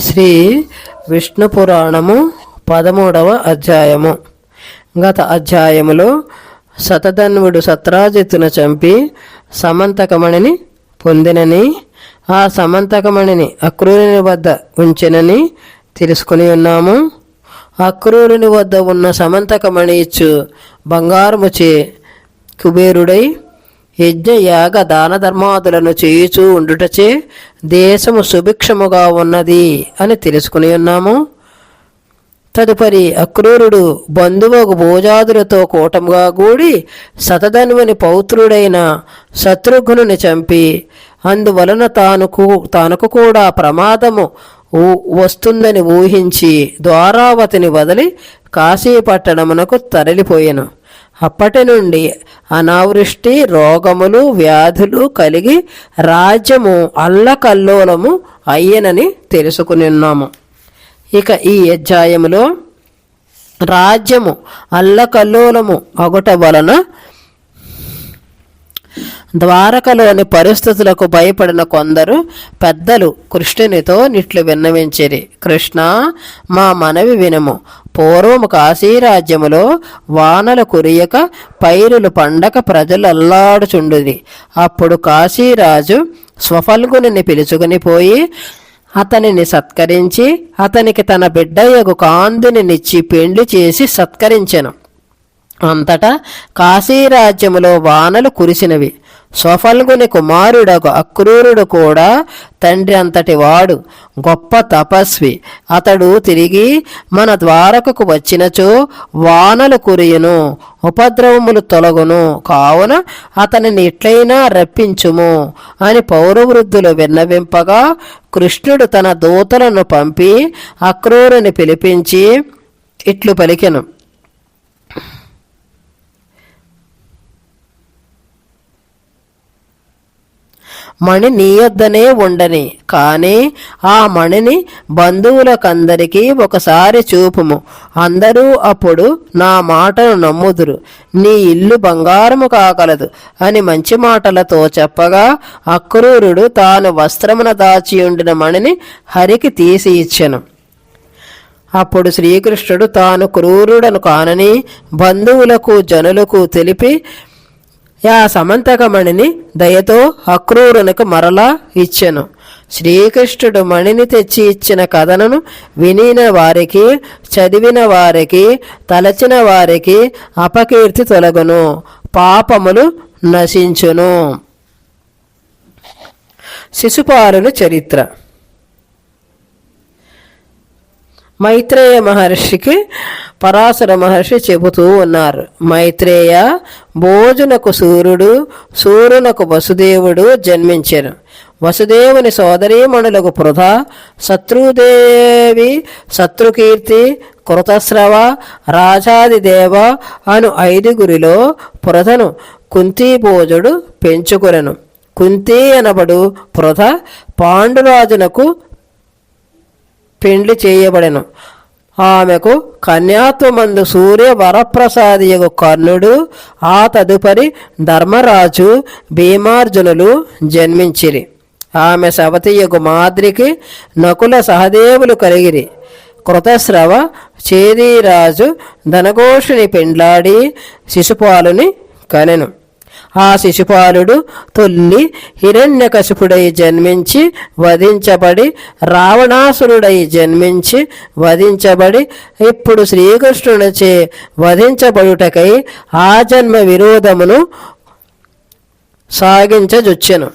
శ్రీ విష్ణు పురాణము పదమూడవ అధ్యాయము. గత అధ్యాయములో శతధన్వుడు సత్రాజిత్తును చంపి సమంతకమణిని పొందినని ఆ సమంతకమణిని అక్రూరుని వద్ద ఉంచినని తెలుసుకుని ఉన్నాము. అక్రూరుని వద్ద ఉన్న సమంతకమణి ఇచ్చు బంగారముచే కుబేరుడై యజ్ఞ యాగ దాన ధర్మాదులను చేయుచూ ఉండుటచే దేశము సుభిక్షముగా ఉన్నది అని తెలుసుకుని ఉన్నాము. తదుపరి అక్రూరుడు బంధువకు భోజాదులతో కూటముగా కూడి శతధనువుని పౌత్రుడైన శత్రుఘ్నుని చంపి అందువలన తానుకు తనకు కూడా ప్రమాదము వస్తుందని ఊహించి ద్వారావతిని వదిలి కాశీపట్టణమునకు తరలిపోయాను. అప్పటి నుండి అనావృష్టి రోగములు వ్యాధులు కలిగి రాజ్యము అల్లకల్లోలము అయ్యనని తెలుసుకుని ఉన్నాము ఇక ఈ అధ్యాయములో రాజ్యము అల్లకల్లోలము అగుట వలన ద్వారకలోని పరిస్థితులకు భయపడిన కొందరు పెద్దలు కృష్ణునితో నిట్లు విన్నవించిరి. కృష్ణ మా మనవి వినము. పూర్వము కాశీరాజ్యములో వానలు కురియక పైరులు పండక ప్రజలు అల్లాడుచుండుది అప్పుడు కాశీరాజు స్వఫల్గుని పిలుచుకుని పోయి అతనిని సత్కరించి అతనికి తన బిడ్డయ్యకు కాంతినిచ్చి పెండ్లి చేసి సత్కరించెను. అంతటా కాశీరాజ్యములో వానలు కురిసినవి. స్వఫల్గుని కుమారుడకు అక్రూరుడు కూడా తండ్రి అంతటి వాడు. గొప్ప తపస్వి. అతడు తిరిగి మన ద్వారకకు వచ్చినచో వానలు కురియును ఉపద్రవములు తొలగును. కావున అతనిని ఇట్లయినా రప్పించుము అని పౌరవృద్ధులు విన్నవింపగా కృష్ణుడు తన దూతలను పంపి అక్రూరుని పిలిపించి ఇట్లు పలికెను. మణి నీయొద్దనే ఉండని. కానీ ఆ మణిని బంధువులకందరికీ ఒకసారి చూపుము. అందరూ అప్పుడు నా మాటను నమ్ముదురు. నీ ఇల్లు బంగారము కాగలదు అని మంచి మాటలతో చెప్పగా అక్రూరుడు తాను వస్త్రమున దాచి ఉండిన మణిని హరికి తీసి ఇచ్చెను. అప్పుడు శ్రీకృష్ణుడు తాను క్రూరుడను కానని బంధువులకు జనులకు తెలిపి ఆ సమంతకమణిని దయతో అక్రూరునికి మరలా ఇచ్చెను. శ్రీకృష్ణుడు మణిని తెచ్చి ఇచ్చిన కథనను వినిన వారికి చదివిన వారికి తలచిన వారికి అపకీర్తి తొలగును పాపములు నశించును. శిశుపాలుని చరిత్ర. మైత్రేయ మహర్షికి పరాశర మహర్షి చెబుతూ ఉన్నారు. మైత్రేయ భోజునకు సూర్యుడు సూర్యునకు వసుదేవుడు జన్మించెను. వసుదేవుని సోదరీమణులకు పృథ శత్రుదేవి శత్రుకీర్తి కృతస్రవ రాజాదిదేవ అను ఐదుగురిలో పృథను కుంతీభోజుడు పెంచుకొనెను. కుంతి అనబడు పృథ పాండురాజునకు పెండ్లి చేయబడెను. ఆమెకు కన్యాత్వమందు సూర్య వరప్రసాదియగు కర్ణుడు ఆ తదుపరి ధర్మరాజు భీమార్జునులు జన్మించిరి. ఆమె సవతియగు మాద్రికి నకుల సహదేవులు కలిగిరి. కృతస్రవ చేదీరాజు ధనఘోషుని పెండ్లాడి శిశుపాలుని కనెను. ఆ శిశుపాలుడు తొల్లి హిరణ్యకశిపుడై జన్మించి వధించబడి రావణాసురుడై జన్మించి వధించబడి ఇప్పుడు శ్రీకృష్ణునిచే వధించబడుటకై ఆ జన్మ విరోధమును సాగించజొచ్చెను.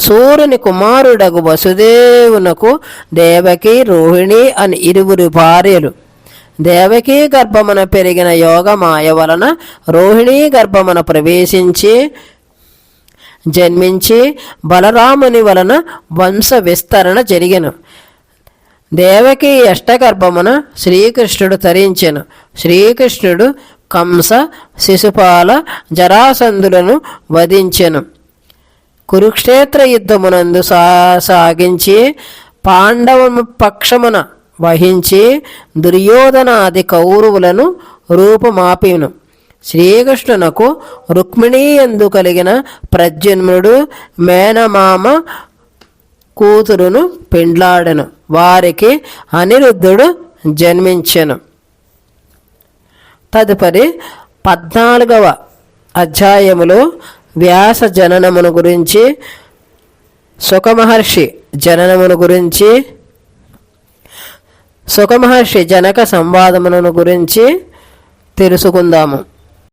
సూర్యుని కుమారుడగు వసుదేవునకు దేవకి రోహిణి అని ఇరువురు భార్యలు. దేవకీ గర్భమున పెరిగిన యోగమాయ వలన రోహిణీ గర్భమున ప్రవేశించి జన్మించి బలరాముని వలన వంశ విస్తరణ జరిగెను. దేవకి అష్టగర్భమున శ్రీకృష్ణుడు తరించెను. శ్రీకృష్ణుడు కంస శిశుపాల జరాసంధులను వధించెను. కురుక్షేత్ర యుద్ధమునందు సా సాగించి పాండవ పక్షమున వహించి దుర్యోధనాది కౌరవులను రూపుమాపిను శ్రీకృష్ణునకు రుక్మిణీ ఎందు కలిగిన ప్రద్యుమ్నుడు మేనమామ కూతురును పెండ్లాడెను. వారికి అనిరుద్ధుడు జన్మించెను. తదుపరి పద్నాలుగవ అధ్యాయములో వ్యాస జననమును గురించి సుఖమహర్షి జననమును గురించి సుఖమహర్షి జనక సంవాదములను గురించి తెలుసుకుందాము.